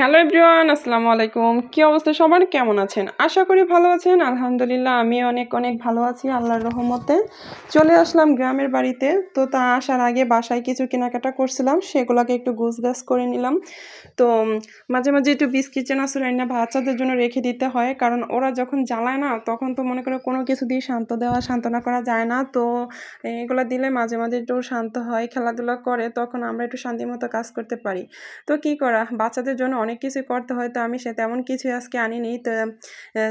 Hello everyone, আসসালামু আলাইকুম। কি অবস্থা সবার? কেমন আছেন? আশা করি ভালো আছেন। আলহামদুলিল্লাহ আমি অনেক অনেক ভালো আছি আল্লাহর রহমতে। চলে আসলাম গ্রামের বাড়িতে। তো তা আসার আগে বাসায় কিছু কেনাকাটা করছিলাম, সেগুলোকে একটু গুছগাছ করে নিলাম। তো মাঝে মাঝে একটু বিস্কিট, চানাচুর, রান্না বাচ্চাদের জন্য রেখে দিতে হয়। কারণ ওরা যখন জ্বালায় না, তখন তো মনে করো কোনো কিছু দিয়ে শান্ত দেওয়া, সান্ত্বনা করা যায় না। তো এগুলো দিলে মাঝে মাঝে একটু শান্ত হয়, খেলাধুলা করে, তখন আমরা একটু শান্তি মতো কাজ করতে পারি। তো কি করা? বাচ্চাদের জন্য অনেক কিছু করতে হয়, তো আমি সে তেমন কিছু আজকে আনিনি। তো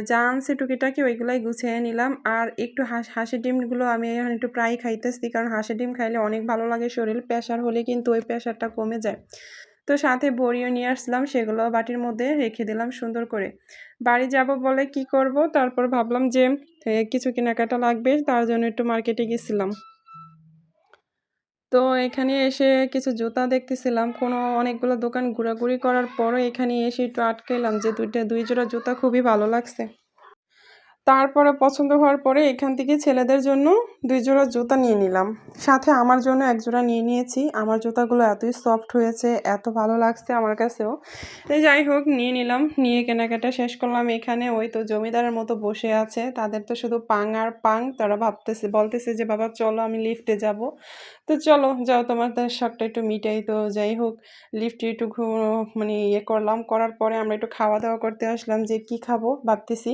যা আনছি টুকিটাকি ওইগুলাই গুছিয়ে নিলাম। আর একটু হাঁস, হাঁসের ডিমগুলো আমি এখন একটু প্রায় খাইতেছি, কারণ হাঁসের ডিম খাইলে অনেক ভালো লাগে শরীর। প্রেশার হলে কিন্তু ওই প্রেশারটা কমে যায়। তো সাথে বড়িও নিয়ে আসলাম, সেগুলো বাটির মধ্যে রেখে দিলাম সুন্দর করে। বাড়ি যাব বলে কি করব? তারপর ভাবলাম যে কিছু কেনাকাটা লাগবে, তার জন্য একটু মার্কেটে গেছিলাম। তো এখানে এসে কিছু জুতা দেখতেছিলাম। কোনো অনেকগুলো দোকান ঘোরাঘুরি করার পরও এখানে এসে একটু আটকাইলাম যে দুইটা, দুই জোড়া জুতা খুবই ভালো লাগছে। তারপরে পছন্দ হওয়ার পরে এখান থেকে ছেলেদের জন্য দুই জোড়া জুতা নিয়ে নিলাম। সাথে আমার জন্য এক জোড়া নিয়ে নিয়েছি। আমার জুতাগুলো এতই সফট হয়েছে, এত ভালো লাগছে আমার কাছেও। তো যাই হোক, নিয়ে নিলাম। নিয়ে কেনাকাটা শেষ করলাম এখানে। ওই তো জমিদারের মতো বসে আছে। তাদের তো শুধু পাং আর পাং। তারা ভাবতেছে, বলতেছে যে, বাবা, চলো আমি লিফটে যাব। তো চলো, যাও তোমাদের শখটা একটু মিটাই। তো যাই হোক লিফটে একটু মানে ইয়ে করলাম। করার পরে আমরা একটু খাওয়া দাওয়া করতে আসলাম যে, কি খাব? ভাবতেছি।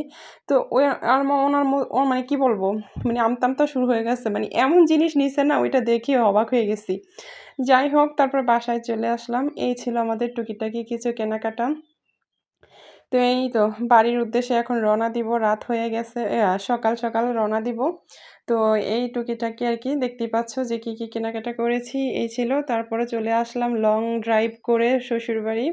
তো ওই আর ওনার মানে কি বলব? মানে আমতামতা শুরু হয়ে গেছে। মানে এমন জিনিস নিছে না, ওইটা দেখে অবাক হয়ে গেছি। যাই হোক, তারপর বাসায় চলে আসলাম। এই ছিল আমাদের টুকিটাকি কিছু কেনাকাটা। তো এই তো, বাড়ির উদ্দেশ্যে এখন রওনা দিব, রাত হয়ে গেছে সকাল সকাল রওনা দিব। তো এই টুকিটাকি আর কি দেখতে পাচ্ছ যে কী কী কেনাকাটা করেছি, এই ছিল। তারপরে চলে আসলাম লং ড্রাইভ করে শ্বশুরবাড়ি।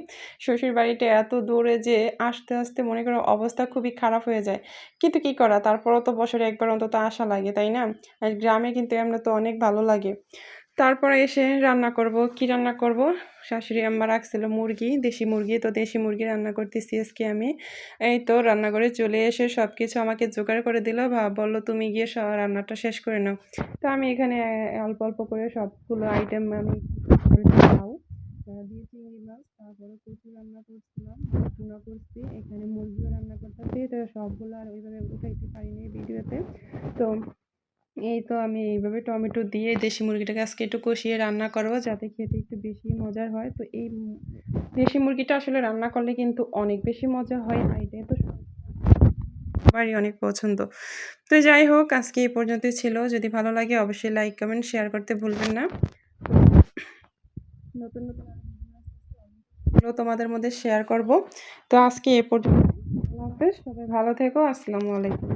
শ্বশুরবাড়িটা এত দূরে যে আসতে আসতে মনে করো অবস্থা খুবই খারাপ হয়ে যায়। কিন্তু কি করা, তারপরও তো বছরে একবার অন্তত আসা লাগে, তাই না? আর গ্রামে কিন্তু এমনি তো অনেক ভালো লাগে। তারপরে এসে রান্না করব। কি রান্না করব? শাশুড়ি আম্মা রাখছিল মুরগি দেশি মুরগি। তো দেশি মুরগি রান্না করতেছি আজকে আমি। এই তো রান্নাঘরে চলে এসে সব কিছু আমাকে জোগাড় করে দিল। বা বলল তুমি গিয়ে সব রান্নাটা শেষ করে নাও। তো আমি এখানে অল্প অল্প করে সবগুলো আইটেম আমি আহ, দিয়ে চিংড়ি মাছ তারপরে কচু রান্না করছিলাম করছি। এখানে মুরগিও রান্না করতেছি। তো সবগুলো আর ওইভাবে উঠাইতে পারিনি ভিডিওতে। তো এই তো আমি এইভাবে টমেটো দিয়ে দেশি মুরগিটাকে আজকে একটু কষিয়ে রান্না করব, যাতে খেতে একটু বেশি মজার হয়। তো এই দেশি মুরগিটা আসলে রান্না করলে কিন্তু অনেক বেশি মজা হয়, আর এটাই তো সবারই অনেক পছন্দ। তো যাই হোক, আজকে এই পর্যন্তই ছিল। যদি ভালো লাগে অবশ্যই লাইক, কমেন্ট, শেয়ার করতে ভুলবেন না। নতুন নতুন তোমাদের মধ্যে শেয়ার করব। তো আজকে এ পর্যন্ত। সবাই ভালো থেকো। আসসালামু আলাইকুম।